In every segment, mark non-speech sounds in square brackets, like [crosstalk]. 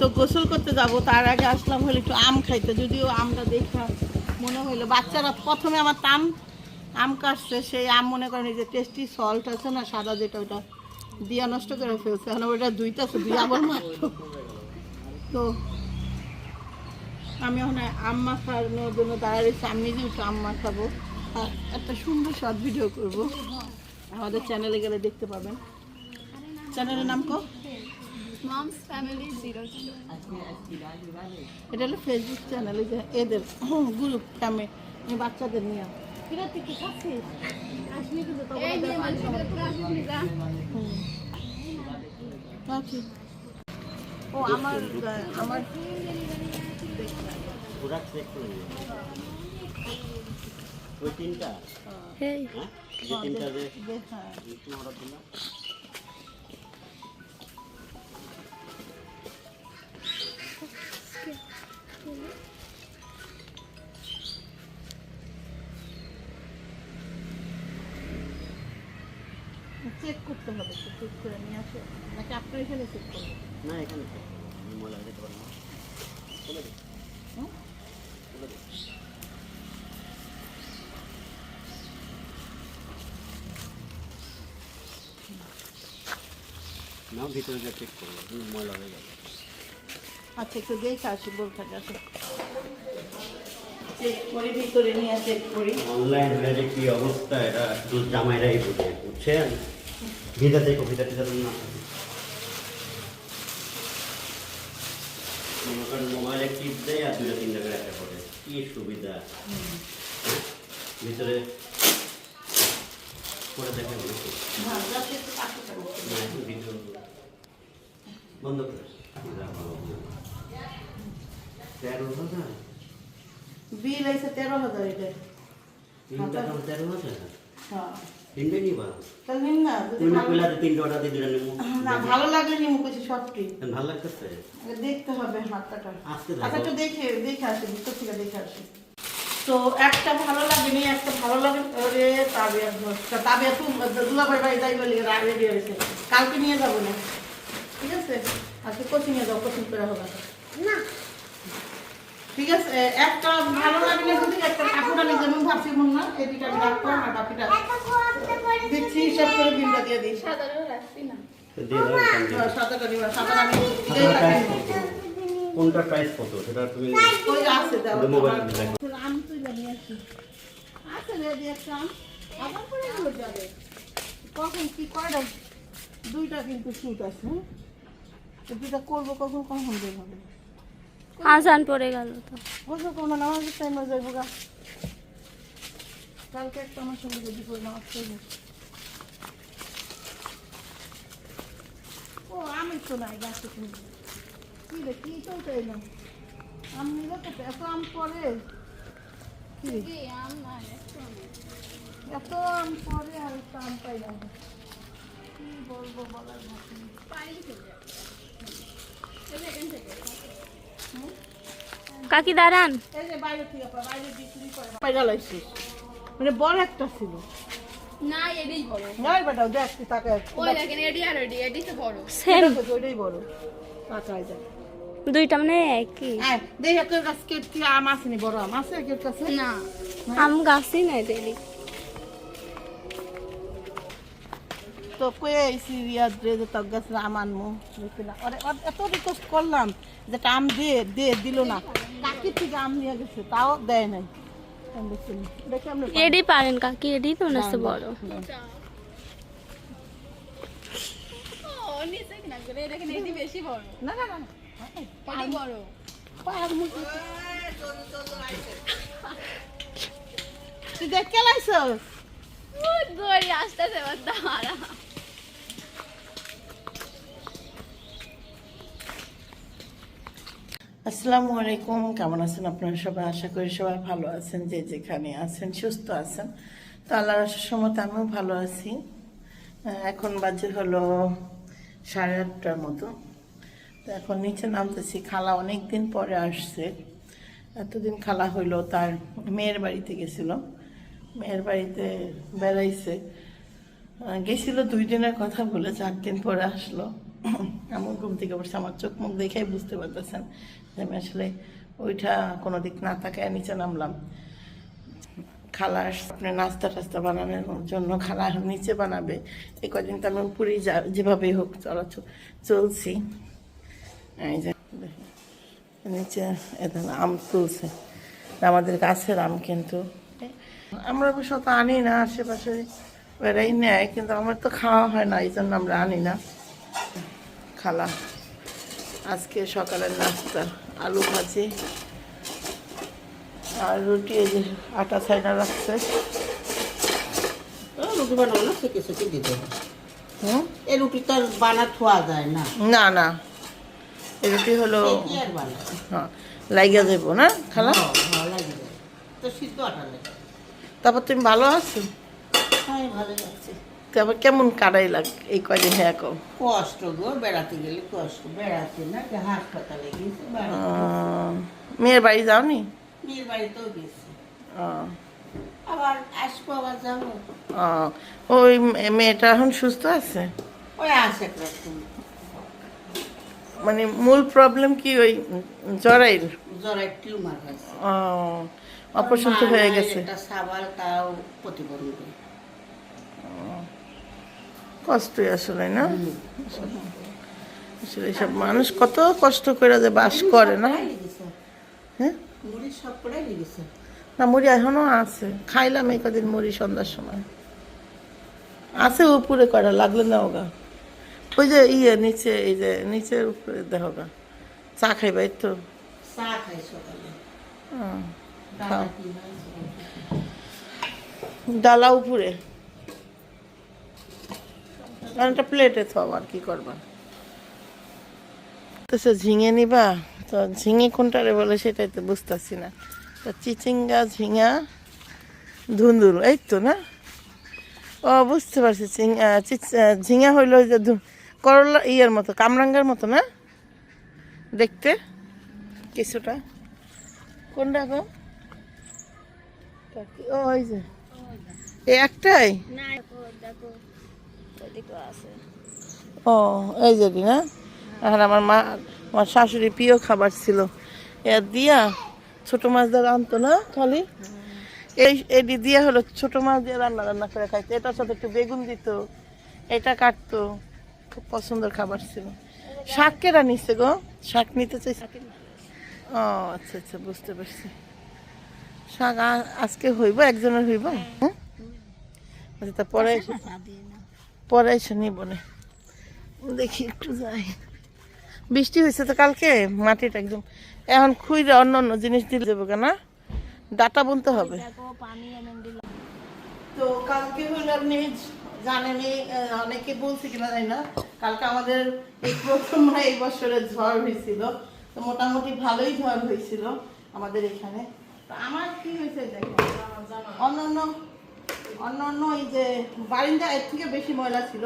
তো গোসল করতে যাব, তার আগে আসলাম হলে একটু আম খাইতে। যদিও আমটা দেখা মনে হইল বাচ্চারা প্রথমে আমার তাম, আম কাটছে, সেই আম মনে করেন যে টেস্টি সল্ট আছে না, সাদা যেটা ওটা দিয়া নষ্ট করে ফেলছে। এখন ওটা দুইটাছে দুই আবার মাত্র। তো আমি এখন আম মাখানোর জন্য দাঁড়িয়েছি আমি নিজে একটু আম মাখাবো। আর একটা সুন্দর শর্ট ভিডিও করব। আমাদের চ্যানেলে গেলে দেখতে পাবেন। চ্যানেলের নাম কো? Family Zero Zero. এটা হলো ফেসবুক চ্যানেল যে এদের গ্রুপ ফ্যামিলি বাচ্চাদের নিয়ে। ঠিক আছে কি খাচ্ছিস? কিন্তু। ও আমার আমার প্রোডাক্ট চেক করে ওই তিনটা? হ্যাঁ? তিনটা যে হ্যাঁ। চেক করতে হবে চেক করে নিয়ে আসো। নাকি আপনার এখানে চেক করবে? না এখানে তো আমি ময়লা যেতে পারব না। খুলে দে হুম? খুলে ভিতরে যা চেক করব ময়লা হয়ে যাবে। আচ্ছা একটু দেখে আসি বল থাকে আসো। চেক করি ভিতরে নিয়ে চেক করি। অনলাইন হয়ে যে কি অবস্থা এটা শুধু জামাইরাই বুঝে বুঝছেন? দেখো ভিতর টিতর না মনে মোবাইলে টিপ দেয় আর দুটো তিনটা করে একটা করে। কি সুবিধা। ভিতরে করে দেখে? হ্যাঁ বন্ধ করে। তেরো হাজার? বিল আছে তেরো হাজার এটা। তিনটা তেরো হাজার? হ্যাঁ। তিনটে নিবা তাহলে নিন না তুমি কইলা যে তিনটে অর্ডার দিয়ে দিলেন না ভালো লাগলে নিমু কিছু সবটি ভালো লাগতেছে? দেখতে হবে হাতটা। আজকে আচ্ছা একটু দেখে দেখে আসি ভিতর থেকে দেখে আসি। তো একটা ভালো লাগেনি একটা ভালো লাগে দুলাভাই যাই বলি রেডি হয়েছে। কালকে নিয়ে যাব না। ঠিক আছে? আজকে কোচিং এ যাও কোচিং করে হবে। না। ঠিক আছে একটা ভালো লাগলে যদি একটা কাপড় আমি যেমন ভাবছি মন না দুইটা আমি রাখব আর বাকিটা দিচ্ছি হিসাব করে বিলটা দিয়ে দিই। সাদারও না। সাদাটা নিবা সাদা আমি। প্রাইস কত? সেটা তুমি ওই আছে দাও মোবাইল। তুই আসি আছে আবার গেলো যাবে। কখন কি কয়টা? দুইটা কিন্তু শুট আছে হ্যাঁ? দুইটা করব কখন কখন হবে? আজান পড়ে গেল তো বুঝলো কোনো নামাজের টাইমে যাইবো গা কালকে একটা আমার সঙ্গে যদি করে নামাজ করব ও আমি তো নাই গাছে কিনবো কি রে কি চলতে এলাম আম নিলে তো এত আম পরে কি রে? এত আম পরে আর একটু আম পাইলাম না। কি বলব বলার মতো নেই। হুম? কাকি দাঁড়ান। এই মানে বড় একটা ছিল। না এটাই বড়। নাই বেটা দেখ তুই তাকে ওই দেখেন এডি আর এডি এডি তো বড়। সেম ওইটাই বড়। তাকাই যায় দুইটা মানে একই। দেখ একটা গাছ কি আম আসেনি বড় আম আছে কাছে? না। আম গাছই নাই দেরি তো কয়ে আইসি রিয়াদ রে যে তোর গাছ আম আনমু দেখি না। এত রিকোয়েস্ট করলাম। যে আম দে দে দিল না। কাকি থেকে আম নিয়ে গেছে তাও দেয় নাই। না। এডি পারেন কাকি এডি তো মনে বড়। না না না না। বড় পায়ের মুখে তুই দেখ কেলাইছস দড়ি আসতেছে আসসালামু আলাইকুম, কেমন আছেন আপনারা সবাই? আশা করি সবাই ভালো আছেন, যে যেখানে আছেন, সুস্থ আছেন। তো আল্লাহর সময় আমিও ভালো আছি। এখন বাজে হলো সাড়ে আটটার মতো। তো এখন নিচে নামতেছি, খালা অনেক দিন পরে আসছে। এতদিন খালা হইল তার মেয়ের বাড়িতে গেছিল। মেয়ের বাড়িতে বেড়াইছে। গেছিল দুই দিনের কথা বলে, চার দিন পরে আসলো। [clears throat] এমন ঘুম থেকে বসে আমার চোখ মুখ দেখেই বুঝতে পারতেছেন। আমি আসলে ওইটা কোনো দিক না তাকায় নিচে নামলাম। খালা আপনি নাস্তা টাস্তা বানানোর জন্য খালা নিচে বানাবে। এই কদিন তো আমি উপরেই যা, যেভাবেই হোক চলাচল চলছি। এই যে নিচে এটা আম তুলছে। আমাদের গাছের আম কিন্তু। আমরা অবশ্য তো আনি না, আশেপাশে ওরাই নেয়, কিন্তু আমার তো খাওয়া হয় না এই জন্য আমরা আনি না। খালা, আজকে সকালের নাস্তা। আলু ভাজি। আর রুটি এই যে আটা ছাইনা রাখছে। ও, রুটি বানাবো না সেকে সেকে দিতে হুম? এই রুটি তো বানা থোয়া যায় না। না না। এই রুটি হলো হ্যাঁ লাইগা যাব না খালা? লাগে যায়। তো সিদ্ধ আটা লাগে। তারপর তুমি ভালো আছো? হ্যাঁ ভালো লাগছে তারপর কেমন কাটাই লাগ এই কয়দিন হ্যাঁ কষ্ট গো বেড়াতে গেলে কষ্ট। বেড়াতে না হাসপাতালে গেছে। মেয়ের বাড়ি যাওনি? মেয়ের বাড়িতেও গেছে। আবার আসব আবার যাব। ওই মেয়েটা এখন সুস্থ আছে? ওই মানে মূল প্রবলেম কি ওই জরাইল জ্বরের টিউমার হয়েছে অপারেশন তো হয়ে গেছে। সাবাল তাও প্রতিবন্ধী। কষ্টই আসলে না? আসলে সব মানুষ কত কষ্ট করে যে বাস করে না? হ্যাঁ? না মুড়ি এখনও আছে। খাইলাম এই কদিন মুড়ি সন্ধ্যার সময়। আছে উপরে করা লাগলে না ওগা ওই যে ইয়ে নিচে এই যে নিচের উপরে দেখো গা। চা খাইবা এই তো? ডালা উপরে। একটা প্লেটে থাও আর কি করবা? তো সে ঝিঙে নিবা? তো ঝিঙে কোনটারে বলে সেটাই তো বুঝতেছি না। তো চিচিঙ্গা ঝিঙা ধুন্দুর এই তো না? ও বুঝতে পারছি ঝিঙা হইল ওই যে করলা ইয়ের মতো কামরাঙ্গার মতো না? দেখতে? কিছুটা? কোনটা গো? ও ওই যে। এই একটাই? না দেখো দেখো ওদিকেও আছে ও এই যে না এখন আমার মা আমার শাশুড়ি প্রিয় খাবার ছিল। এর দিয়া ছোট মাছ দিয়ে আনতো না খালি এই এটি দিয়ে হলো ছোট মাছ দিয়ে রান্না রান্না করে খাইতো। এটার সাথে একটু বেগুন দিত। এটা কাটতো। খুব পছন্দের খাবার ছিল। শাক কেরা নিচ্ছে গো? শাক নিতে চাইছে? ও আচ্ছা আচ্ছা বুঝতে পারছি। শাক আজকে হইব একজনের হইব? হ্যাঁ। আচ্ছা তা নিব না দেখি একটু যাই। বৃষ্টি হয়েছে তো কালকে মাটিটা একদম। এখন খুঁড়ে অন্য অন্য জিনিস দিলে যাব কেন ডাটা বুনতে হবে। পানি তো কালকে হলো আপনি জানেনই আহ, অনেকে বলছে কিনা জানি না। কালকে আমাদের এই প্রথম না এই বছরের ঝড় হয়েছিল তো মোটামুটি ভালোই ঝড় হয়েছিল আমাদের এখানে। তো আমার কি হয়েছে দেখেন অন্য অন্য অন্য এই যে বারিন্দা এর থেকে বেশি ময়লা ছিল।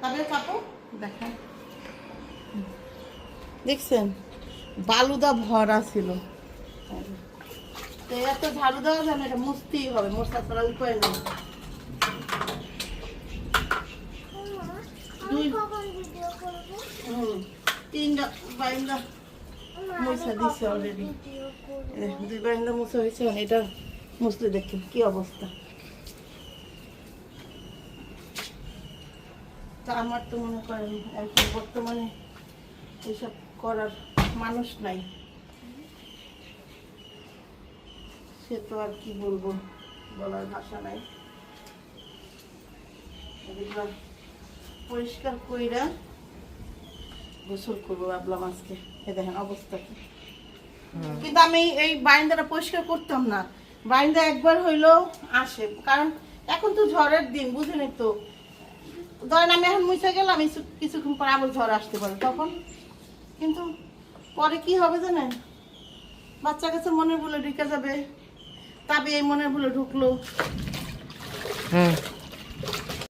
তাদের কাপড় দেখেন। দেখছেন? বালুদা ভরা ছিল। তো এত ঝাড়ু দেওয়া যায় এটা মুছতেই হবে মশলা ছাড়া উপায় নেই। দুই তিনটা বাইন্দা মুছা দিছে অলরেডি দুই বাইন্দা মুছা হয়েছে এটা মুছলে দেখেন কি অবস্থা। তা আমার তো মনে করেন এখন বর্তমানে এসব করার মানুষ নাই। সে তো আর কি বলব বলার ভাষা নাই। এগুলো পরিষ্কার কইরা গোসল করব ভাবলাম আজকে। এ দেখেন অবস্থা কি। কিন্তু আমি এই বাইন্দাটা পরিষ্কার করতাম না। বাইন্দা একবার হইল আসে। কারণ এখন তো ঝড়ের দিন বুঝেনি তো। ধরেন আমি এখন মুছে গেলাম কিছু- কিছুক্ষণ পর আবার ঝড় আসতে পারে তখন। কিন্তু পরে কি হবে জানেন? বাচ্চা কাছে মনের ভুলে ঢুকে যাবে তবে এই মনের ভুলে ঢুকলো।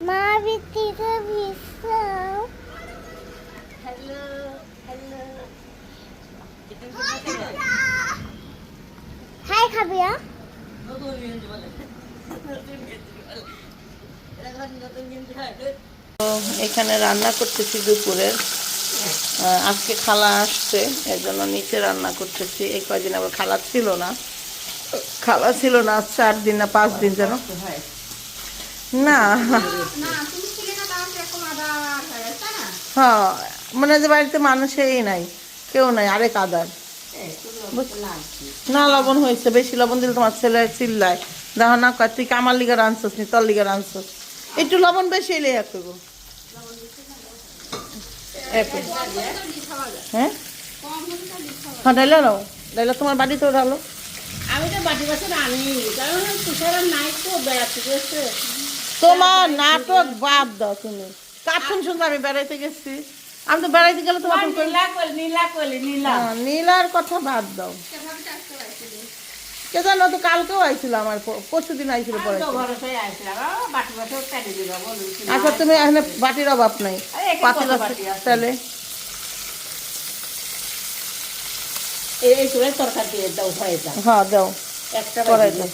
মা বিটিকে ভিসাও হ্যালো হ্যালো। হাই খাবিয়া। তো এখানে রান্না করতেছি দুপুরের আজকে খালা আসছে এর জন্য নিচে রান্না করতেছি। এই কয়দিন আবার খালা ছিল না। খালা ছিল না চার দিন না পাঁচ দিন যেন। না। হ্যাঁ মনে হয় যে বাড়িতে মানুষই নাই কেউ নাই আরেক আদার। না লবণ হয়েছে বেশি লবণ দিলে তোমার ছেলে চিল্লায়। দেখো না তুই কামার লিগা রাঁধছস নি তোর লিগা রাঁধছস? একটু লবণ বেশি এলে এক হ্যাঁ? হ্যাঁ ডাইলা নাও ডাইলা তোমার বাড়িতেও ঢালো। আমি তো বাটি বাসে আনি কারণ তুষার নাই তো বেড়াতে গেছে। তোমার নাটক বাদ দাও তুমি। কার্টুন শুনতে আমি বেড়াইতে গেছি। আমি তো বেড়াইতে গেলে তোমার নীলা কলি নীলা কলি নীলা। হ্যাঁ, নীলার কথা বাদ দাও। কে জানো তো কালকেও আইছিল আমার পরশু দিন আইছিল পরে আচ্ছা তুমি এখানে বাটির অভাব নাই। পাতিল? তাহলে। হয়ে যা দাও করাই দাও।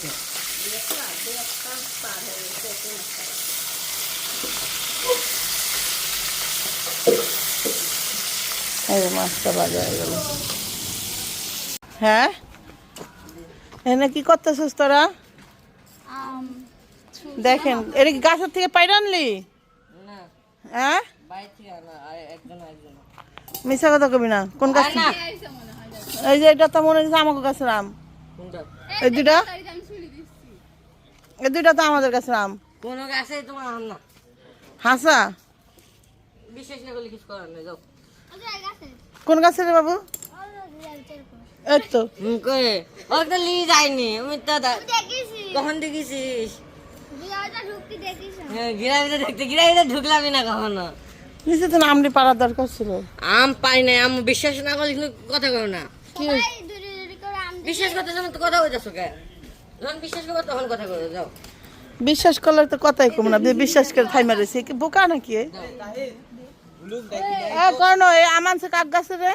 এই মাছটা হয়ে গেল। হ্যাঁ? এনে কি করতেছিস তোরা? আম দেখেন এটা কি গাছের থেকে পাইরে আনলি? হ্যাঁ? মিশা কথা কবি না কোন গাছ এই যে এটা তো মনে হচ্ছে আমাকে গাছের আম। এই দুটা এই দুইটা তো আমাদের গাছের আম। কোনো গাছে তোমার আম না। হাসা? বিশেষ না করলে কিছু করার নেই যাও। কোন গাছের বাবু? এই তো হুম করে ওটা নিয়ে যায়নি। আমি তো কখন দেখেছিস হ্যাঁ, গিরাবিতে গিরাবিতে ঢুকলামই না কখনো। নিচে তো আমটি পাড়ার দরকার ছিল। আম পাই নাই আম বিশ্বাস না করলে কিন্তু কথা করো না বিশ্বাস করতে যখন তো কথা হইতেছো কে? যখন বিশ্বাস করব তখন কথা যাও। বিশ্বাস করলে তো কথাই কম না। বিশ্বাস করে থাই মারেছে। কি বোকা নাকি? এ? এ কর্ণ এ আমান সে কাক গাছে রে?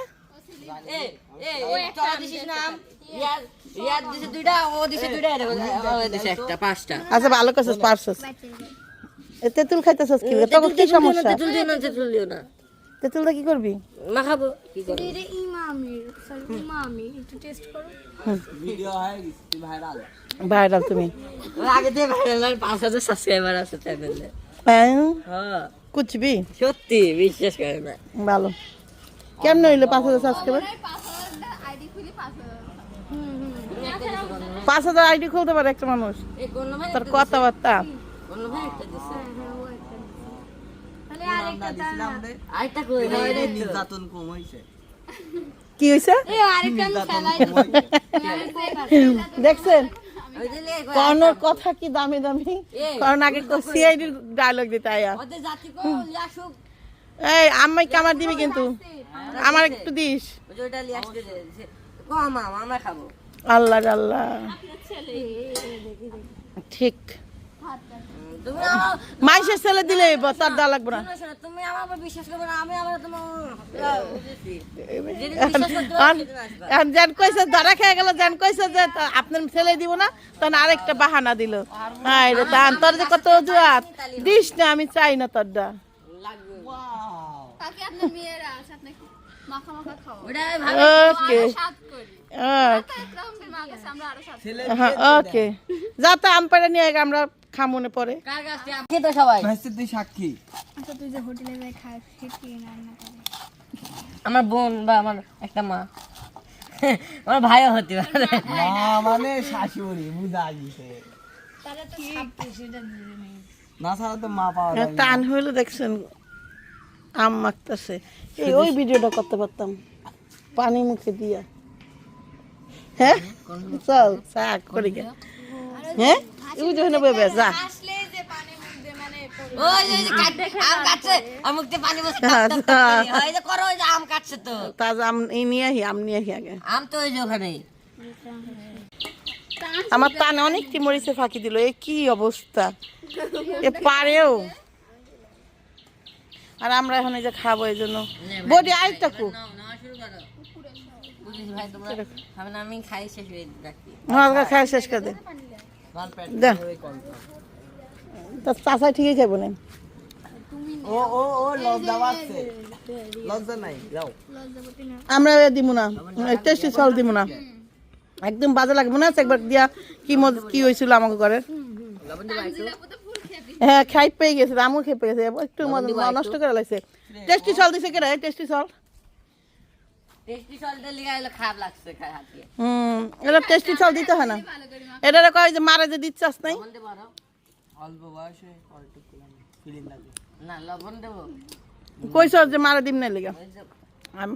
আচ্ছা ভালো করছিস পারছিস। এ তেঁতুল খাইতেছিস কি? তোর কি সমস্যা? তেঁতুল দিও না তেঁতুল দিও না। তেঁতুলটা কি করবি? মাখাবো কি করব? এটা ইমামি সরি ইমামি। একটু টেস্ট করো। ভাইরাল তুমি। আগে দিয়ে ভাইরাল সাবস্ক্রাইবার আছে চ্যানেলে হ্যাঁ? হ্যাঁ। কুচবি? সত্যি বিশ্বাস করে না। ভালো। কেমন হইল পাঁচ হাজার সাবস্ক্রাইবার পাঁচ হাজার আইডি খুলতে পারে একটা মানুষ। তোর কথাবার্তা। তো। কম হয়েছে কি হয়েছে আমি দেখছেন? কর্ণর কথা কি দামি দামি? কারণ আগে সিআইডির ডায়লগ দিতে আয়া। এই আমায় কামার দিবি কিন্তু। আমার একটু দিস। দে আমরা আল্লাহ। আল্লাহ ঠিক। মাইসের ছেলে দিলে তার দেওয়া লাগবে না। আমার আমার কইছে খেয়ে গেল কইছে যে আপনার ছেলে দিব না, তখন আরেকটা বাহানা দিল। রে তোর যে কত অজুহাত। দিস না, আমি চাই না তোরটা। ওকে। সাত করি। একদম মা গেছে আমরা আরও সাত হ্যাঁ ওকে। যা তো আম পেড়ে নিয়ে আমরা সবাই তুই সাক্ষী। আচ্ছা তুই যে হোটেলে যাই আমার বোন বা আমার একটা মা। আমার ভাইও হতে পারে। মা মানে শাশুড়ি বুঝা গেছে। তাহলে তো ছাপ্পি সেটা দিয়ে নেই। না ছাড়া তো মা পাওয়া যায় না। টান হইলে দেখছেন? আম মাখতেছে। এই ওই ভিডিওটা করতে পারতাম। পানি মুখে দিয়া। হ্যাঁ? চল চাক করে গে। হ্যাঁ? ওই যে হইল যা। আসলে যে পানি মুখ দিয়ে মানে ওই যে যে কাট- আম কাটছে। আমি মুখতে পানি বসে ওই যে করো ওই যে আম কাটছে তো। তাজা আম ই নিয়ে আহি আম নিয়ে আহি আগে। আম তো ওই যে ওখানে। আমার টানে অনেকটি মরিচে ফাঁকি দিল। এ কি অবস্থা? এ পারেও। আর আমরা এখন এই যে খাব এই জন্য। বডি আইটা কু বুঝেছি ভাই তোমরা খাবে না আমি খাই শেষ হ্যাঁ খাই শেষ করে চাষা ঠিকই খাব না? ও ও ও লজ্জা পাচ্ছে। লজ্জা নাই যাও। না আমরা দিব না। টেস্টি সল দিব না। একদম বাজে লাগে মনে আছে একবার দিয়া কি মজ কি হয়েছিল আমাকে ঘরে? হ্যাঁ খাই পেয়ে গেছে আমিও খেয়ে পেয়ে গেছে। একটু নষ্ট করে লাগছে টেস্টি সল দিছে কেডা টেস্টি সল? টেস্টি সল্টের লিগা হলো খারাপ লাগছে খাই হাতে হুম এটা টেস্টি সল দিতে হয় না। এটা কয় যে মারা যে দিচ্ছাস নাই? লবণ অল্প বয়সে অল্প ফিলিং লাগে না লবণ দেবো। কইছ যে মারা দিম না লিগা? আমি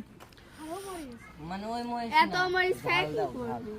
মানে ওই মহিষ এত মরিচ খায় কি করব?